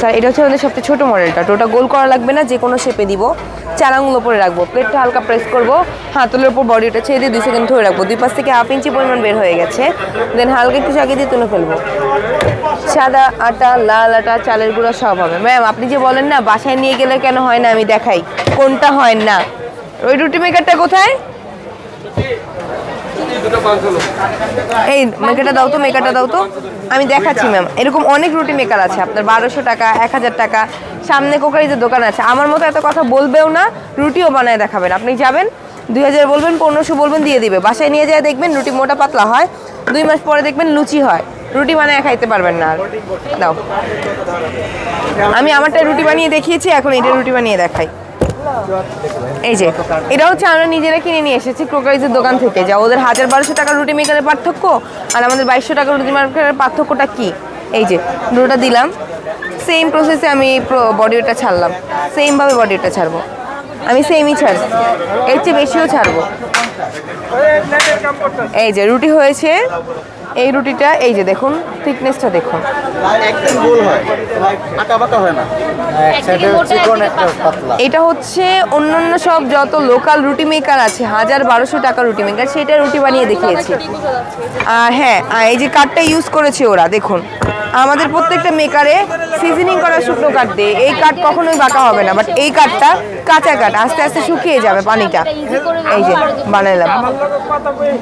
Sir এটা হচ্ছে আমাদের সবচেয়ে ছোটো মডেলটা। তো ওটা গোল করা লাগবে না, যে কোনো শেপে দিব। চার আঙুল উপরে রাখব। প্লেটটা হালকা প্রেস করব। হাতলের উপর বডিটা ছেড়ে দিয়ে দুই সেকেন্ড ধরে রাখব। দুই পাশ থেকে হাফ ইঞ্চি পরিমাণ বের হয়ে গেছে। দেন হালকা একটু চাকি দিয়ে তুলে ফেলব। সাদা আটা, লাল আটা, চালের গুঁড়া সব হবে। ম্যাম আপনি যে বলেন না, বাসায় নিয়ে গেলে কেন হয় না? আমি দেখাই। কোনটা হয় না? ওই রুটি মেকারটা কোথায়? এই মেকারটা দাও তো, মেকারটা দাও তো। আমি দেখাচ্ছি ম্যাম এরকম অনেক রুটি মেকার আছে। আপনার বারোশো টাকা, এক হাজার টাকা। সামনে কোকারিজের দোকান আছে, আমার মতো এত কথা বলবেও না, রুটিও বানায় দেখাবেন। আপনি যাবেন, দুই হাজার বলবেন, পনেরোশো বলবেন, দিয়ে দিবে। বাসায় নিয়ে যায় দেখবেন রুটি মোটা পাতলা হয়, দুই মাস পরে দেখবেন লুচি হয়। রুটি বানায় খাইতে পারবেন না আর। দাও। আমি আমারটা রুটি বানিয়ে দেখিয়েছি, এখন এটা রুটি বানিয়ে দেখাই। এই যে এটা হচ্ছে আমরা নিজেরা কিনে নিয়ে এসেছি ক্রোকারিজের দোকান থেকে। যা ওদের হাজার বারোশো টাকা রুটি মেকারের পার্থক্য, আর আমাদের বাইশশো টাকা রুটি মেকারের পার্থক্যটা কি? এই যে, দুটোটা দিলাম। সেম প্রসেসে আমি বডি ওটা ছাড়লাম। সেমভাবে বডি ওটা ছাড়বো। আমি সেমই ছাড়ছি। এর চেয়ে বেশিও ছাড়বো। এই যে, রুটি হয়েছে এই রুটিটা এই যে দেখুন থিকনেসটা দেখুন। একদম গোল হয় হয় এটা হচ্ছে অন্যান্য সব যত লোকাল রুটি মেকার আছে হাজার বারোশো টাকা রুটি মেকার সেটা রুটি বানিয়ে দেখিয়েছি। আর হ্যাঁ এই যে কাঠটা ইউজ করেছে ওরা দেখুন। আমাদের প্রত্যেকটা মেকারে সিজনিং করা শুকনো কাঠ দিয়ে এই কাঠ কখনোই বাঁকা হবে না বাট এই কাঠটা কাঁচা কাঠ আস্তে আস্তে শুকিয়ে যাবে পানিটা। এই যে বানাইলাম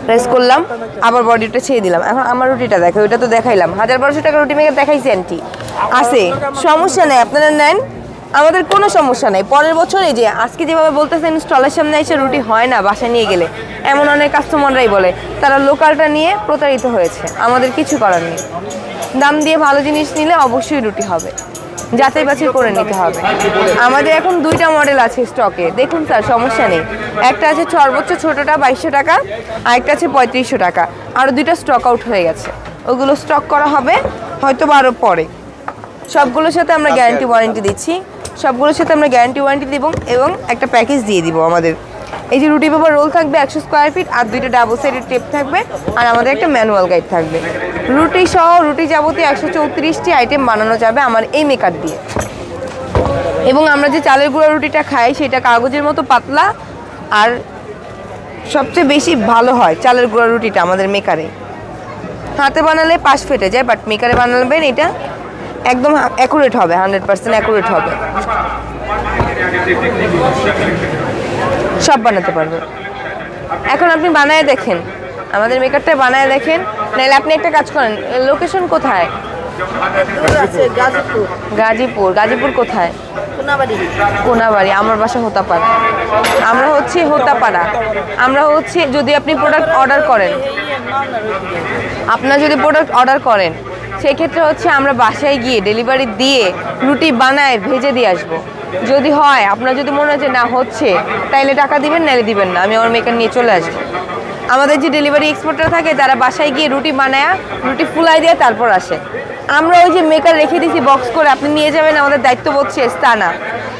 প্রেস করলাম আবার বডিটা ছেড়ে দিলাম। এখন আমার রুটিটা দেখো, ওইটা তো দেখাইলাম। হাজার বারোশো টাকা রুটি মেকার দেখাইছি আন্টি আছে, সমস্যা নেই, আপনারা নেন। আমাদের কোনো সমস্যা নেই। পরের বছর এই যে, আজকে যেভাবে বলতেছেন, স্টলের সামনে এসে রুটি হয় না বাসায় নিয়ে গেলে। এমন অনেক কাস্টমাররাই বলে, তারা লোকালটা নিয়ে প্রতারিত হয়েছে। আমাদের কিছু করার নেই। দাম দিয়ে ভালো জিনিস নিলে অবশ্যই রুটি হবে। যাচাই বাছাই করে নিতে হবে। আমাদের এখন দুইটা মডেল আছে স্টকে দেখুন স্যার সমস্যা নেই। একটা আছে সর্বোচ্চ ছোটোটা বাইশশো টাকা আর একটা আছে পঁয়ত্রিশশো টাকা। আরও দুইটা স্টক আউট হয়ে গেছে। ওগুলো স্টক করা হবে হয়তো বারো পরে। সবগুলোর সাথে আমরা গ্যারান্টি ওয়ারেন্টি দিচ্ছি। সবগুলোর সাথে আমরা গ্যারান্টি ওয়ারেন্টি দিব এবং একটা প্যাকেজ দিয়ে দিব আমাদের। এই যে রুটি পেপার রোল থাকবে একশো স্কোয়ার ফিট আর দুইটা ডাবল সাইডের টেপ থাকবে আর আমাদের একটা ম্যানুয়াল গাইড থাকবে। রুটি সহ রুটি যাবতীয় একশো চৌত্রিশটি আইটেম বানানো যাবে আমার এই মেকার দিয়ে। এবং আমরা যে চালের গুঁড়া রুটিটা খাই, সেটা কাগজের মতো পাতলা আর সবচেয়ে বেশি ভালো হয় চালের গুঁড়া রুটিটা আমাদের মেকারে হাতে বানালে পাশ ফেটে যায় বাট মেকারে বানাবেন এটা একদম অ্যাকুরেট হবে হান্ড্রেড পার্সেন্ট অ্যাকুরেট হবে। সব বানাতে পারবে এখন আপনি বানায় দেখেন, আমাদের মেকারটা বানায় দেখেন। নাহলে আপনি একটা কাজ করেন লোকেশন কোথায়? গাজীপুর। গাজীপুর কোথায়? কোনাবাড়ি। আমার বাসা হোতাপাড়া। আমরা হচ্ছে হোতাপাড়া। আমরা হচ্ছে যদি আপনি প্রোডাক্ট অর্ডার করেন। আপনার যদি প্রোডাক্ট অর্ডার করেন সেক্ষেত্রে হচ্ছে আমরা বাসায় গিয়ে ডেলিভারি দিয়ে রুটি বানায় ভেজে দিয়ে আসব। যদি হয় আপনার যদি মনে হয় যে না হচ্ছে তাইলে টাকা দিবেন নাইলে দিবেন না। আমি আমার মেকার নিয়ে চলে আসব। আমাদের যে ডেলিভারি এক্সপোর্টার থাকে তারা বাসায় গিয়ে রুটি বানায় রুটি ফুলাই দিয়ে তারপর আসে। আমরা ওই যে মেকার রেখে দিয়েছি বক্স করে আপনি নিয়ে যাবেন আমাদের দায়িত্ববোধ শেষ তা না।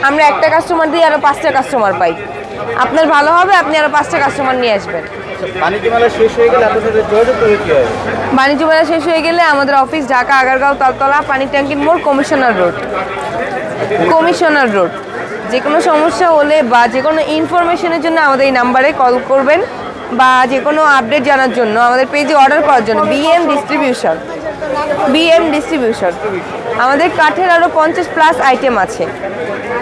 আমরা একটা কাস্টমার দিয়ে আরও পাঁচটা কাস্টমার পাই। আপনার ভালো হবে আপনি আরও পাঁচটা কাস্টমার নিয়ে আসবেন। বাণিজ্য মেলা শেষ হয়ে গেলে আপনার সাথে যোগাযোগ করে কি হয়? বাণিজ্য মেলা শেষ হয়ে গেলে আমাদের অফিস ঢাকা আগারগাঁও তালতলা পানি ট্যাঙ্কির মোড় কমিশনার রোড কমিশনার রোড যে কোনো সমস্যা হলে বা যে কোনো ইনফরমেশনের জন্য আমাদের এই নাম্বারে কল করবেন। বা যে কোনো আপডেট জানার জন্য আমাদের পেজে অর্ডার করার জন্য বিএম ডিস্ট্রিবিউশন বিএম ডিস্ট্রিবিউশন আমাদের কাঠের আরও পঞ্চাশ প্লাস আইটেম আছে।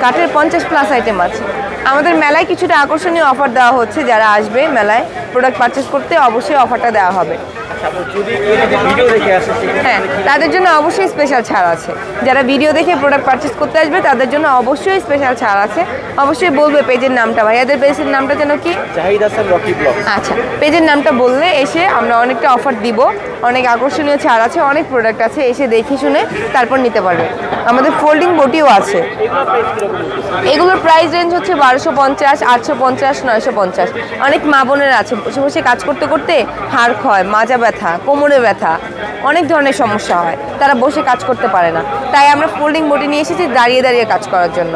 কাঠের পঞ্চাশ প্লাস আইটেম আছে। আমাদের মেলায় কিছুটা আকর্ষণীয় অফার দেওয়া হচ্ছে, যারা আসবে মেলায় প্রোডাক্ট পারচেস করতে অবশ্যই অফারটা দেওয়া হবে। হ্যাঁ তাদের জন্য অবশ্যই স্পেশাল ছাড় আছে। যারা ভিডিও দেখে প্রোডাক্ট পারচেস করতে আসবে তাদের জন্য অবশ্যই স্পেশাল ছাড় আছে। অবশ্যই বলবে পেজের নামটা। ভাইয়াদের পেজের নামটা যেন কি? আচ্ছা পেজের নামটা বললে এসে আমরা অনেকটা অফার দিব। অনেক আকর্ষণীয় ছাড় আছে অনেক প্রোডাক্ট আছে এসে দেখে শুনে তারপর নিতে পারবে। আমাদের ফোল্ডিং বটিও আছে। এগুলোর প্রাইস রেঞ্জ হচ্ছে বারোশো পঞ্চাশ আটশো পঞ্চাশ নয়শো পঞ্চাশ। অনেক মা বোনেরা আছে বসে বসে কাজ করতে করতে হাড় ক্ষয় মাজা ব্যথা, কোমরে ব্যথা, অনেক ধরনের সমস্যা হয়। তারা বসে কাজ করতে পারে না। তাই আমরা ফোল্ডিং বটি নিয়ে এসেছি দাঁড়িয়ে দাঁড়িয়ে কাজ করার জন্য।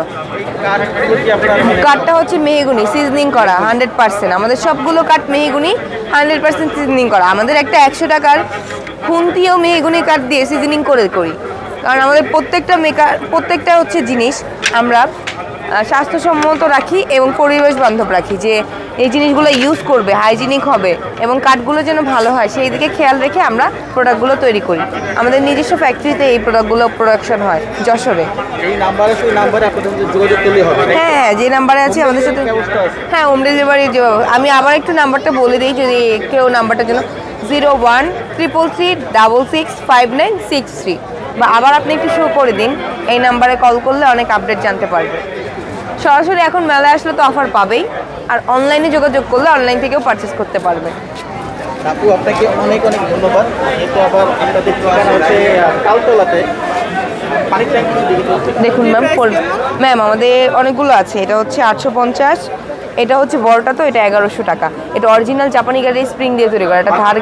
কাঠটা হচ্ছে মেহগুনি সিজনিং করা হান্ড্রেড পার্সেন্ট আমাদের সবগুলো কাঠ মেহগুনি হান্ড্রেড পার্সেন্ট সিজনিং করা। আমাদের একটা একশো টাকার খুন্তিও মেহগুনি কাঠ দিয়ে সিজনিং করে করি। কারণ আমাদের প্রত্যেকটা মেকার প্রত্যেকটা হচ্ছে জিনিস আমরা স্বাস্থ্যসম্মত রাখি এবং পরিবেশ বান্ধব রাখি যে এই জিনিসগুলো ইউজ করবে হাইজিনিক হবে এবং কাঠগুলো যেন ভালো হয় সেই দিকে খেয়াল রেখে আমরা প্রোডাক্টগুলো তৈরি করি। আমাদের নিজস্ব ফ্যাক্টরিতে এই প্রোডাক্টগুলো প্রোডাকশন হয় যশোরে। এই নাম্বারে সেই নাম্বারে যোগাযোগ করলেই হবে হ্যাঁ হ্যাঁ যে নাম্বারে আছে আমাদের সাথে হ্যাঁ হোম ডেলিভারির যে আমি আবার একটু নাম্বারটা বলে দিই যদি কেউ নাম্বারটার জন্য zero one triple three double six five nine six three বা আবার আপনি একটু শো করে দিন এই নাম্বারে কল করলে অনেক আপডেট জানতে পারবে। সরাসরি এখন মেলায় আসলে তো অফার পাবেই। আর অনলাইনে যোগাযোগ করলে অনলাইন থেকেও পারচেস করতে পারবে। আপু আপনাকে অনেক অনেক ধন্যবাদ। এটা আবার আপনাদের ঠিকানা হচ্ছে চলছে দেখুন ম্যাম ম্যাম আমাদের অনেকগুলো আছে। এটা হচ্ছে আটশো পঞ্চাশ এটা হচ্ছে বড়টা তো এটা এগারোশো টাকা। এটা অরিজিনাল জাপানি গাড়ির স্প্রিং দিয়ে তৈরি করা। এটা ধার